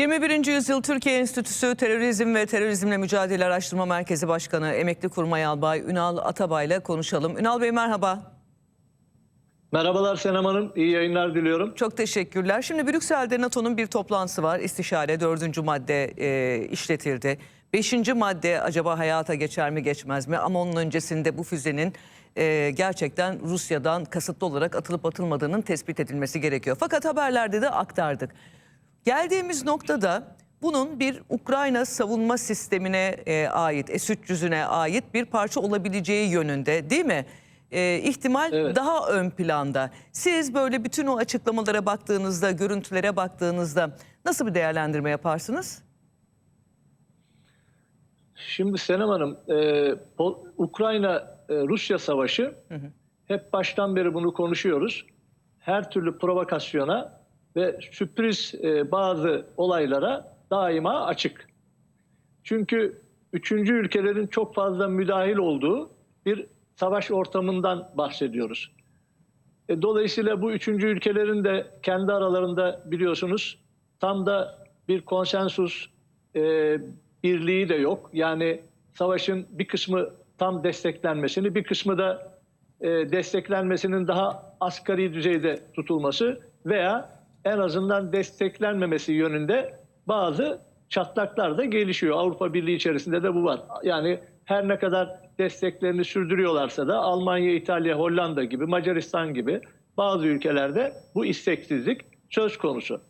21. Yüzyıl Türkiye Enstitüsü Terörizm ve Terörizmle Mücadele Araştırma Merkezi Başkanı Emekli Kurmay Albay Ünal Atabay ile konuşalım. Ünal Bey merhaba. Merhabalar Senem Hanım, iyi yayınlar diliyorum. Çok teşekkürler. Şimdi Brüksel'de NATO'nun bir toplantısı var. İstişare dördüncü madde e, işletildi. Beşinci madde acaba hayata geçer mi geçmez mi? Ama onun öncesinde bu füzenin e, gerçekten Rusya'dan kasıtlı olarak atılıp atılmadığının tespit edilmesi gerekiyor. Fakat haberlerde de aktardık. Geldiğimiz noktada bunun bir Ukrayna savunma sistemine e, ait, S-300'üne ait bir parça olabileceği yönünde değil mi? E, ihtimal Evet. daha ön planda. Siz böyle bütün o açıklamalara baktığınızda, görüntülere baktığınızda nasıl bir değerlendirme yaparsınız? Şimdi Senem Hanım, e, Ukrayna-Rusya savaşı hep baştan beri bunu konuşuyoruz. Her türlü provokasyona ve sürpriz e, bazı olaylara daima açık. Çünkü üçüncü ülkelerin çok fazla müdahil olduğu bir savaş ortamından bahsediyoruz. E, Dolayısıyla bu üçüncü ülkelerin de kendi aralarında biliyorsunuz tam da bir konsensus e, birliği de yok. Yani savaşın bir kısmı tam desteklenmesini, bir kısmı da e, desteklenmesinin daha asgari düzeyde tutulması veya en azından desteklenmemesi yönünde bazı çatlaklar da gelişiyor. Avrupa Birliği içerisinde de bu var. Yani her ne kadar desteklerini sürdürüyorlarsa da Almanya, İtalya, Hollanda gibi, Macaristan gibi bazı ülkelerde bu isteksizlik söz konusu.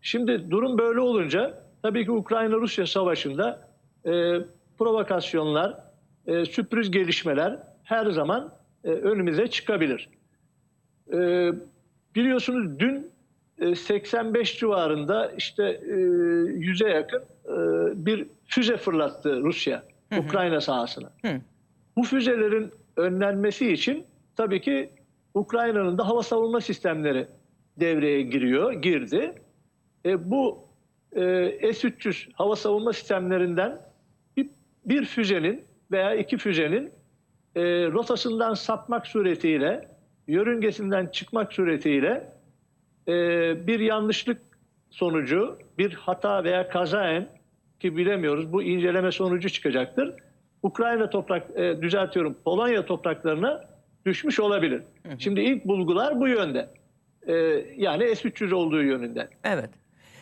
Şimdi durum böyle olunca tabii ki Ukrayna-Rusya savaşında e, provokasyonlar, e, sürpriz gelişmeler her zaman e, önümüze çıkabilir. E, biliyorsunuz dün 85 civarında işte e, 100'e yakın e, bir füze fırlattı Rusya Ukrayna sahasına. Hı. Bu füzelerin önlenmesi için tabii ki Ukrayna'nın da hava savunma sistemleri devreye giriyor, girdi. E, bu e, S-300 hava savunma sistemlerinden bir, bir füzenin veya iki füzenin e, rotasından sapmak suretiyle, yörüngesinden çıkmak suretiyle e, bir yanlışlık sonucu, bir hata veya kazaen ki bilemiyoruz bu inceleme sonucu çıkacaktır. Ukrayna toprak, e, düzeltiyorum Polonya topraklarına düşmüş olabilir. Şimdi ilk bulgular bu yönde. E, yani S-300 olduğu yönünde. Evet.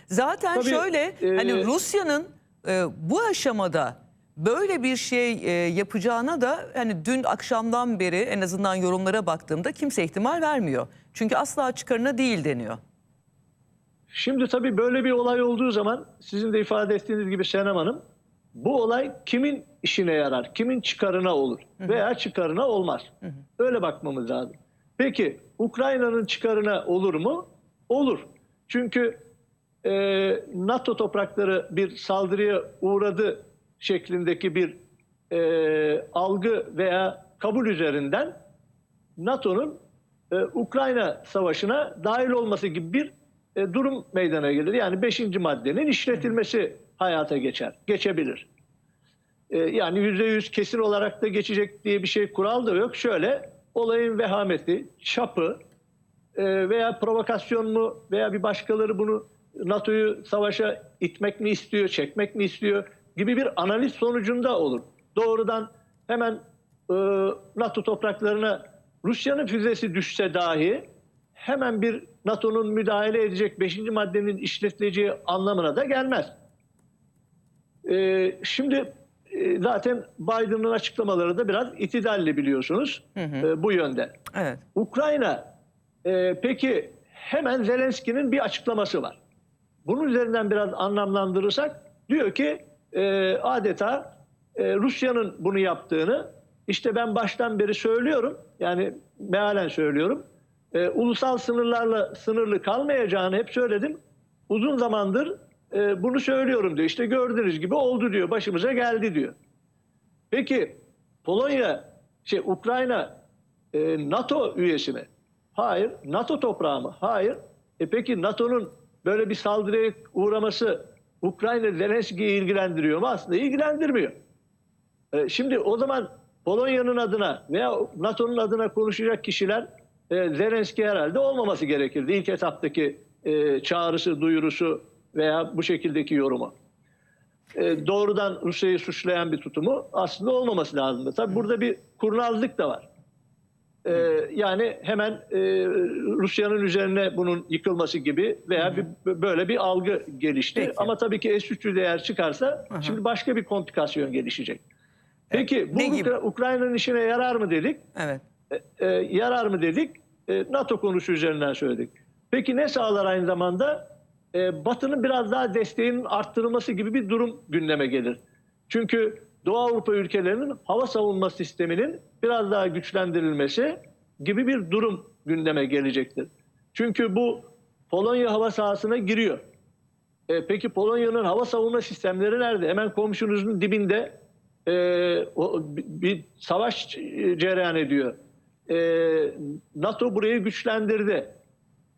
Zaten Tabii, şöyle e, hani Rusya'nın e, bu aşamada böyle bir şey e, yapacağına da hani dün akşamdan beri en azından yorumlara baktığımda kimse ihtimal vermiyor. Çünkü asla çıkarına değil deniyor. Şimdi tabii böyle bir olay olduğu zaman sizin de ifade ettiğiniz gibi Senem Hanım bu olay kimin işine yarar, kimin çıkarına olur veya çıkarına olmaz. Öyle bakmamız lazım. Peki Ukrayna'nın çıkarına olur mu? Olur. Çünkü e, NATO toprakları bir saldırıya uğradı şeklindeki bir e, algı veya kabul üzerinden NATO'nun e, Ukrayna savaşına dahil olması gibi bir e, durum meydana gelir. Yani 5. maddenin işletilmesi hayata geçer, geçebilir. E, yani %100 kesin olarak da geçecek diye bir şey kural da yok. Şöyle olayın vehameti, çapı e, veya provokasyon mu veya bir başkaları bunu NATO'yu savaşa itmek mi istiyor, çekmek mi istiyor gibi bir analiz sonucunda olur. Doğrudan hemen e, NATO topraklarına Rusya'nın füzesi düşse dahi hemen bir NATO'nun müdahale edecek 5. maddenin işletileceği anlamına da gelmez. E, şimdi e, zaten Biden'ın açıklamaları da biraz itidalli biliyorsunuz e, bu yönde. Evet. Ukrayna e, peki hemen Zelenski'nin bir açıklaması var. Bunun üzerinden biraz anlamlandırırsak diyor ki e, adeta e, Rusya'nın bunu yaptığını işte ben baştan beri söylüyorum yani mealen söylüyorum e, ulusal sınırlarla sınırlı kalmayacağını hep söyledim. Uzun zamandır e, bunu söylüyorum diyor. İşte gördüğünüz gibi oldu diyor. Başımıza geldi diyor. Peki Polonya, şey Ukrayna e, NATO üyesi mi? Hayır. NATO toprağı mı? Hayır. E peki NATO'nun böyle bir saldırıya uğraması Ukrayna Zelenski'yi ilgilendiriyor mu? Aslında ilgilendirmiyor. E, şimdi o zaman Polonya'nın adına veya NATO'nun adına konuşacak kişiler e, Zelenski herhalde olmaması gerekirdi. İlk etaptaki e, çağrısı, duyurusu veya bu şekildeki yorumu. E, doğrudan Rusya'yı suçlayan bir tutumu aslında olmaması lazımdı. Tabii burada bir kurnazlık da var. E, yani hemen e, Rusya'nın üzerine bunun yıkılması gibi veya bir, böyle bir algı gelişti. Peki. Ama tabii ki S-300 eğer çıkarsa şimdi başka bir komplikasyon gelişecek. Peki bu ne gibi? Ukra- Ukrayna'nın işine yarar mı dedik? Evet. e, yarar mı dedik? E, NATO konusu üzerinden söyledik. Peki ne sağlar aynı zamanda? E, Batı'nın biraz daha desteğinin arttırılması gibi bir durum gündeme gelir. Çünkü Doğu Avrupa ülkelerinin hava savunma sisteminin biraz daha güçlendirilmesi gibi bir durum gündeme gelecektir. Çünkü bu Polonya hava sahasına giriyor. E, peki Polonya'nın hava savunma sistemleri nerede? Hemen komşunuzun dibinde e, o, bir, savaş cereyan ediyor. E, NATO burayı güçlendirdi.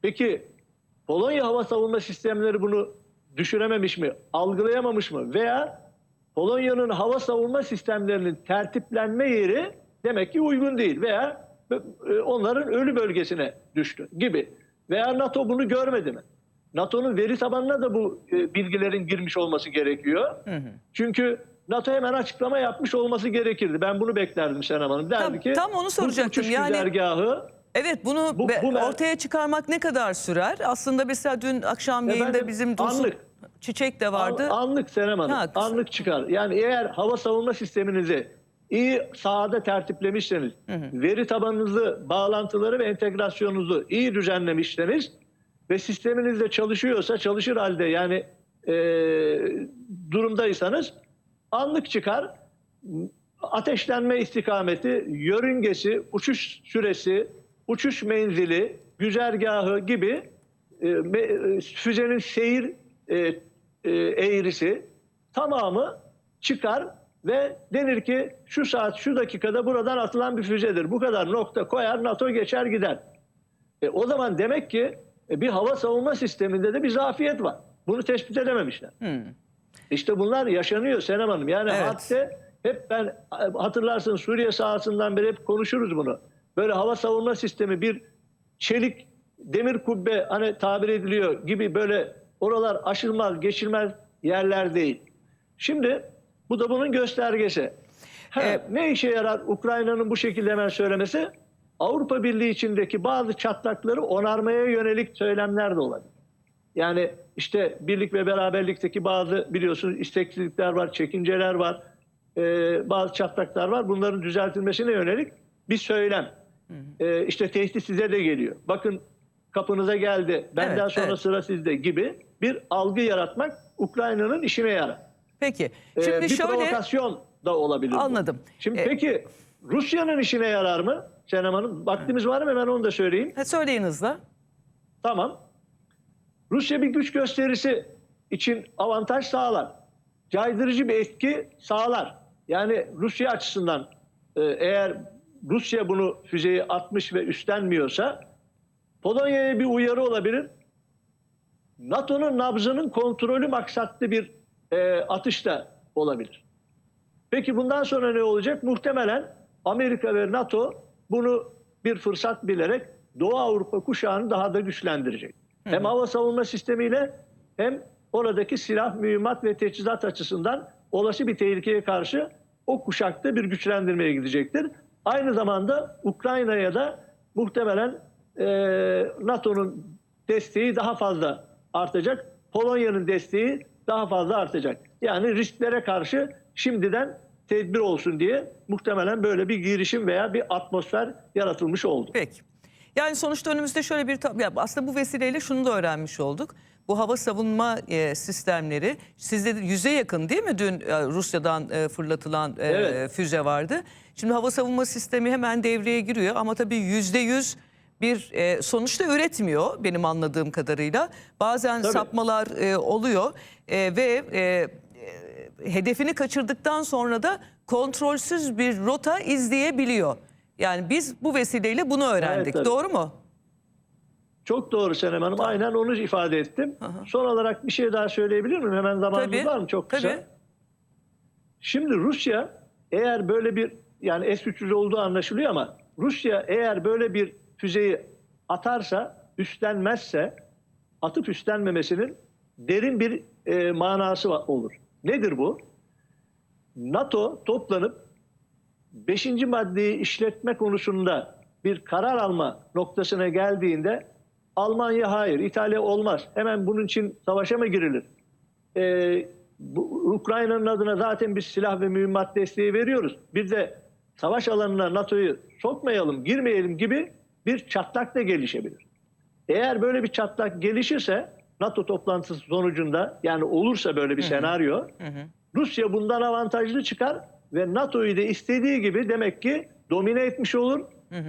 Peki Polonya hava savunma sistemleri bunu düşürememiş mi? Algılayamamış mı? Veya Polonya'nın hava savunma sistemlerinin tertiplenme yeri demek ki uygun değil veya e, onların ölü bölgesine düştü gibi. Veya NATO bunu görmedi mi? NATO'nun veri tabanına da bu e, bilgilerin girmiş olması gerekiyor. Çünkü NATO hemen açıklama yapmış olması gerekirdi. Ben bunu beklerdim Senem Hanım. Derdi Tam- ki tam onu soracaktım. Yani- güzergahı Evet bunu Bu- bu ortaya çıkarmak ne kadar sürer? Aslında mesela dün akşam yayında bizim Dursun anlık. Çiçek de vardı. An- Anlık Senem Hanım. Ha, kısa. anlık çıkar. Yani eğer hava savunma sisteminizi iyi sahada tertiplemişseniz, veri tabanınızı, bağlantıları ve entegrasyonunuzu iyi düzenlemişseniz ve sisteminizde çalışıyorsa, çalışır halde yani e, durumdaysanız anlık çıkar. Ateşlenme istikameti, yörüngesi, uçuş süresi, uçuş menzili, güzergahı gibi e, e, füzenin seyir e, e, eğrisi tamamı çıkar ve denir ki şu saat şu dakikada buradan atılan bir füzedir. Bu kadar nokta koyar NATO geçer gider. E, o zaman demek ki e, bir hava savunma sisteminde de bir zafiyet var. Bunu tespit edememişler. İşte bunlar yaşanıyor Senem Hanım. Yani Evet. hadise hep ben e, hatırlarsın Suriye sahasından beri hep konuşuruz bunu. Böyle hava savunma sistemi bir çelik demir kubbe hani tabir ediliyor gibi böyle oralar aşılmaz geçilmez yerler değil. Şimdi bu da bunun göstergesi. Ha, E- ne işe yarar Ukrayna'nın bu şekilde hemen söylemesi? Avrupa Birliği içindeki bazı çatlakları onarmaya yönelik söylemler de olabilir. Yani işte birlik ve beraberlikteki bazı biliyorsunuz isteksizlikler var, çekinceler var, e, bazı çatlaklar var. Bunların düzeltilmesine yönelik bir söylem. E, işte tehdit size de geliyor. Bakın kapınıza geldi, benden Evet, sonra evet. sıra sizde gibi bir algı yaratmak Ukrayna'nın işine yarar. Peki. E, Şimdi bir şöyle provokasyon da olabilir. bu. Anladım. Şimdi E- peki Rusya'nın işine yarar mı Senem Hanım? Vaktimiz var mı? Hemen onu da söyleyeyim. Ha, söyleyin hızla. Tamam. Rusya bir güç gösterisi için avantaj sağlar. Caydırıcı bir etki sağlar. Yani Rusya açısından e, eğer Rusya bunu füzeyi atmış ve üstlenmiyorsa Polonya'ya bir uyarı olabilir. NATO'nun nabzının kontrolü maksatlı bir e, atış da olabilir. Peki bundan sonra ne olacak? Muhtemelen Amerika ve NATO bunu bir fırsat bilerek Doğu Avrupa kuşağını daha da güçlendirecek. Hem hava savunma sistemiyle hem oradaki silah, mühimmat ve teçhizat açısından olası bir tehlikeye karşı o kuşakta bir güçlendirmeye gidecektir. Aynı zamanda Ukrayna'ya da muhtemelen e, NATO'nun desteği daha fazla artacak. Polonya'nın desteği daha fazla artacak. Yani risklere karşı şimdiden tedbir olsun diye muhtemelen böyle bir girişim veya bir atmosfer yaratılmış oldu. Peki. Yani sonuçta önümüzde şöyle bir aslında bu vesileyle şunu da öğrenmiş olduk. Bu hava savunma e, sistemleri sizde de yüze yakın değil mi dün e, Rusya'dan e, fırlatılan e, Evet. füze vardı. Şimdi hava savunma sistemi hemen devreye giriyor ama tabii yüzde yüz bir e, sonuçta üretmiyor benim anladığım kadarıyla. Bazen Tabii. sapmalar e, oluyor e, ve e, e, hedefini kaçırdıktan sonra da kontrolsüz bir rota izleyebiliyor. Yani biz bu vesileyle bunu öğrendik. tabii. Doğru mu? Çok doğru Senem Hanım. Aynen onu ifade ettim. Son olarak bir şey daha söyleyebilir miyim? Hemen zamanımız var mı? Çok kısa. tabii. Şimdi Rusya eğer böyle bir yani S-300 olduğu anlaşılıyor ama Rusya eğer böyle bir füzeyi atarsa, üstlenmezse atıp üstlenmemesinin derin bir e, manası olur. Nedir bu? NATO toplanıp 5. maddeyi işletme konusunda bir karar alma noktasına geldiğinde Almanya hayır, İtalya olmaz. Hemen bunun için savaşa mı girilir? Ee, Ukrayna'nın adına zaten biz silah ve mühimmat desteği veriyoruz. Bir de savaş alanına NATO'yu sokmayalım, girmeyelim gibi bir çatlak da gelişebilir. Eğer böyle bir çatlak gelişirse NATO toplantısı sonucunda yani olursa böyle bir senaryo Rusya bundan avantajlı çıkar ve NATO'yu da istediği gibi demek ki domine etmiş olur.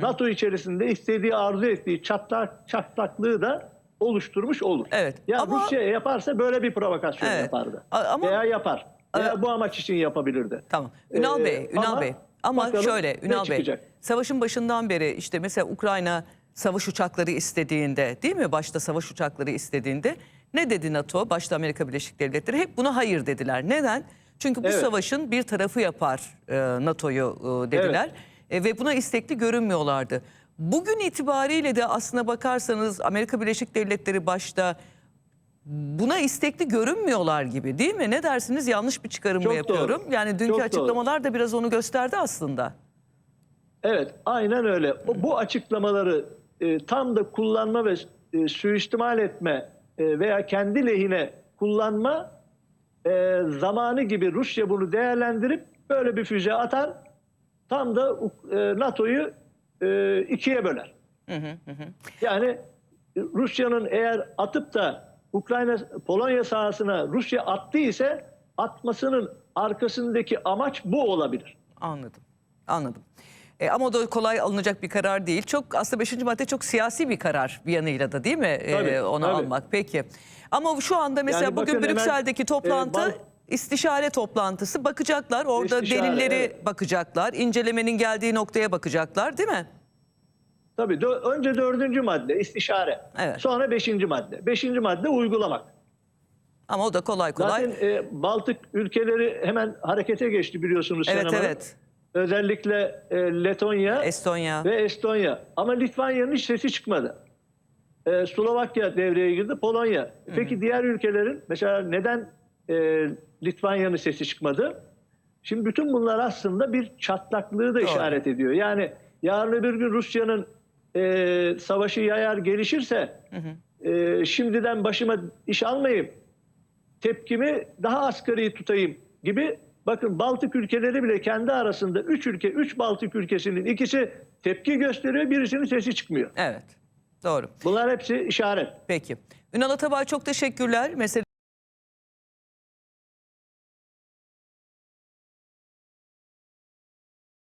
NATO içerisinde istediği arzu ettiği çatlak çatlaklığı da oluşturmuş olur. Evet, Ya ama- Rusya yaparsa böyle bir provokasyon Evet. yapardı. Ama- Veya yapar. Veya bu amaç için yapabilirdi. Tamam. Ünal Ee, Bey, Ünal ama Bey. Ama bakalım şöyle Ünal Bey. çıkacak? Savaşın başından beri işte mesela Ukrayna savaş uçakları istediğinde değil mi? Başta savaş uçakları istediğinde ne dedi NATO? Başta Amerika Birleşik Devletleri hep buna hayır dediler. Neden? Çünkü bu Evet. savaşın bir tarafı yapar e, NATO'yu e, dediler. E, ve buna istekli görünmüyorlardı. Bugün itibariyle de aslına bakarsanız Amerika Birleşik Devletleri başta buna istekli görünmüyorlar gibi değil mi? Ne dersiniz? Yanlış bir çıkarım mı Çok yapıyorum? doğru. Yani dünkü Çok doğru. açıklamalar da biraz onu gösterdi aslında. Evet, aynen öyle. O, bu açıklamaları e, tam da kullanma ve e, suistimal etme e, veya kendi lehine kullanma e, zamanı gibi Rusya bunu değerlendirip böyle bir füze atar. Tam da e, NATO'yu e, ikiye böler. Yani e, Rusya'nın eğer atıp da Ukrayna Polonya sahasına Rusya attı ise atmasının arkasındaki amaç bu olabilir. Anladım. Anladım. E, ama o da kolay alınacak bir karar değil. Çok aslında 5. madde çok siyasi bir karar bir yanıyla da değil mi? E, Tabii, onu tabii. almak. Peki. Ama şu anda mesela Yani bugün bakın hemen, Brüksel'deki toplantı e, bal- istişare toplantısı bakacaklar. Orada İstişare, delilleri evet. bakacaklar. incelemenin geldiği noktaya bakacaklar değil mi? Tabii dö- önce dördüncü madde istişare. Evet. Sonra beşinci madde. Beşinci madde uygulamak. Ama o da kolay kolay. Zaten e, Baltık ülkeleri hemen harekete geçti biliyorsunuz. evet Hanım. evet. Özellikle e, Letonya Estonya. ve Estonya. Ama Litvanya'nın hiç sesi çıkmadı. E, Slovakya devreye girdi, Polonya. Peki diğer ülkelerin mesela neden e, Litvanya'nın sesi çıkmadı? Şimdi bütün bunlar aslında bir çatlaklığı da işaret ediyor. Yani yarın öbür gün Rusya'nın e, savaşı yayar gelişirse e, şimdiden başıma iş almayayım, tepkimi daha asgari tutayım gibi bakın Baltık ülkeleri bile kendi arasında 3 ülke, 3 Baltık ülkesinin ikisi tepki gösteriyor, birisinin sesi çıkmıyor. Evet. Doğru. Bunlar hepsi işaret. Peki. Ünal Atabay çok teşekkürler. Mesele